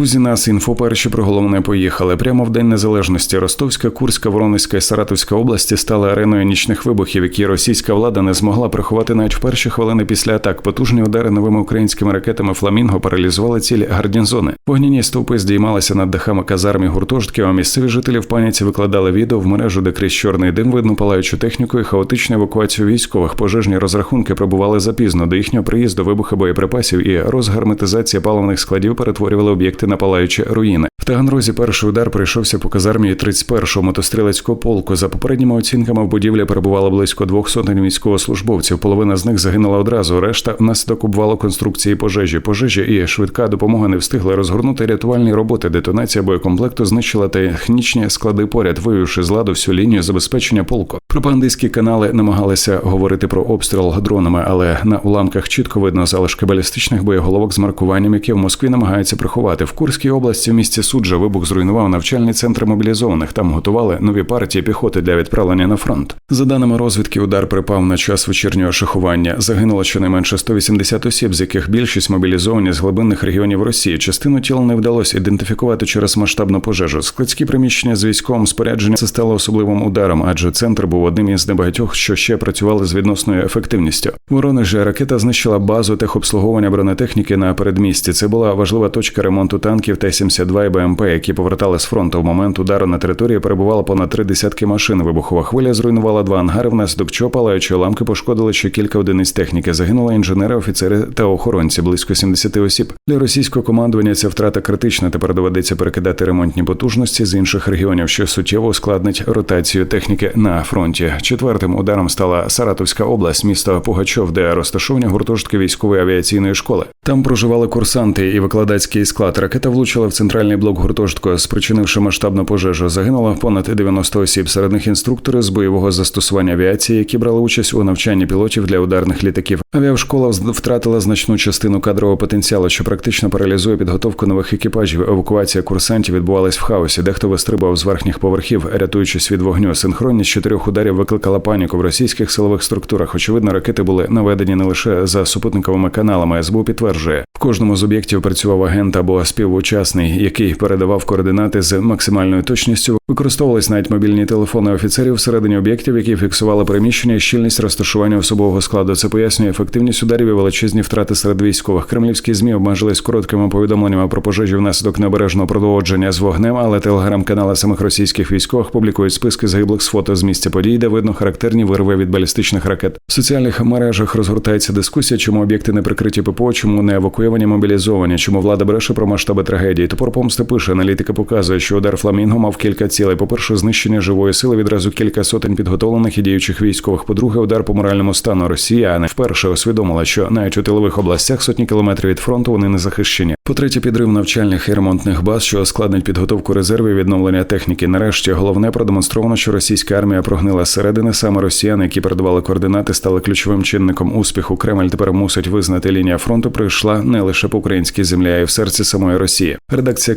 Друзі, нас інфо перші про головне поїхали. Прямо в день незалежності Ростовська, Курська, Воронезька і Саратовська області стали ареною нічних вибухів, які російська влада не змогла приховати навіть в перші хвилини після атак. Потужні удари новими українськими ракетами Фламінго паралізували цілі гарнізони. Вогняні стовпи здіймалися над дахами казармі гуртожитків. А місцеві жителі в паніці викладали відео в мережу, де крізь чорний дим видно палаючу техніку і хаотичну евакуацію військових. Пожежні розрахунки прибували запізно. До їхнього приїзду вибухи боєприпасів і розгарметизація паливних складів перетворювали об'єкти на палаючі руїни. В Таганрозі перший удар прийшовся по казармі 31-го мотострілецького полку. За попередніми оцінками в будівлі перебувало близько двох сотень військовослужбовців. Половина з них загинула одразу. Решта внаслідок обвалу конструкції пожежі. Пожежі і швидка допомога не встигли розгорнути рятувальні роботи. Детонація боєкомплекту знищила технічні склади поряд, вивівши з ладу всю лінію забезпечення полку. Пропагандистські канали намагалися говорити про обстріл дронами, але на уламках чітко видно залишки балістичних боєголовок з маркуванням, які в Москві намагаються приховати. В Курській області в місті суджа вибух зруйнував навчальний центр мобілізованих. Там готували нові партії піхоти для відправлення на фронт. За даними розвідки, удар припав на час вечірнього шахування. Загинуло щонайменше 180 осіб, з яких більшість мобілізовані з глибинних регіонів Росії. Частину тіл не вдалося ідентифікувати через масштабну пожежу. Складські приміщення з військовим спорядженням це стало особливим ударом, адже центр був одним із небагатьох, що ще працювали з відносною ефективністю. В Воронежі ракета знищила базу техобслуговування бронетехніки на передмісті. Це була важлива точка ремонту танків Т-72 і БМП, які повертали з фронту. В момент удару на території перебувало понад три десятки машин. Вибухова хвиля зруйнувала два ангари. Внаслідок чого палаючі ламки пошкодили ще кілька одиниць техніки. Загинули інженери, офіцери та охоронці близько 70 осіб. Для російського командування ця втрата критична. Тепер доведеться перекидати ремонтні потужності з інших регіонів, що суттєво ускладнить ротацію техніки на фронті. Четвертим ударом стала Саратовська область, місто Пугачов, де розташовані гуртожитки військової авіаційної школи. Там проживали курсанти і викладацький склад. Ракета влучила в центральний блок гуртожитку, спричинивши масштабну пожежу. Загинуло понад 90 осіб. Серед них інструктори з бойового застосування авіації, які брали участь у навчанні пілотів для ударних літаків. Авіашкола втратила значну частину кадрового потенціалу, що практично паралізує підготовку нових екіпажів. Евакуація курсантів відбувалась в хаосі. Дехто вистрибав з верхніх поверхів, рятуючись від вогню. Синхронність чотирьох ударів викликала паніку в російських силових структурах. Очевидно, ракети були наведені не лише за супутниковими каналами. СБУ підтверджує, в кожному з об'єктів працював агент або співучасний, який передавав координати з максимальною точністю. Використовувались навіть мобільні телефони офіцерів всередині об'єктів, які фіксували приміщення і щільність розташування особового складу. Це пояснює ефективність ударів і величезні втрати серед військових. Кремлівські змі обмежились короткими повідомленнями про пожежі внаслідок необережного продоводження з вогнем, але телеграм-канали самих російських військових публікують списки загиблих з фото з місця подій, де видно характерні вирви від балістичних ракет. В соціальних мережах розгортається дискусія, чому об'єкти не прикриті ППО, чому не евакуйовані мобілізовані, чому влада бреше про масштаби трагедії. Топор помсти пише, аналітика показує, що удар фламінго мав кілька цілей. По перше, знищення живої сили відразу кілька сотень підготовлених і діючих військових. По-друге, удар по моральному стану не вперше усвідомила, що навіть у тилових областях сотні кілометрів від фронту вони не захищені. По-третє, підрив навчальних і ремонтних баз, що ускладнить підготовку резервів і відновлення техніки. Нарешті головне продемонстровано, що російська армія прогнила зсередини. Саме росіяни, які передавали координати, стали ключовим чинником успіху. Кремль тепер мусить визнати лінія фронту. Прийшла не лише по українській землі, а й в серці самої Росії. Редакція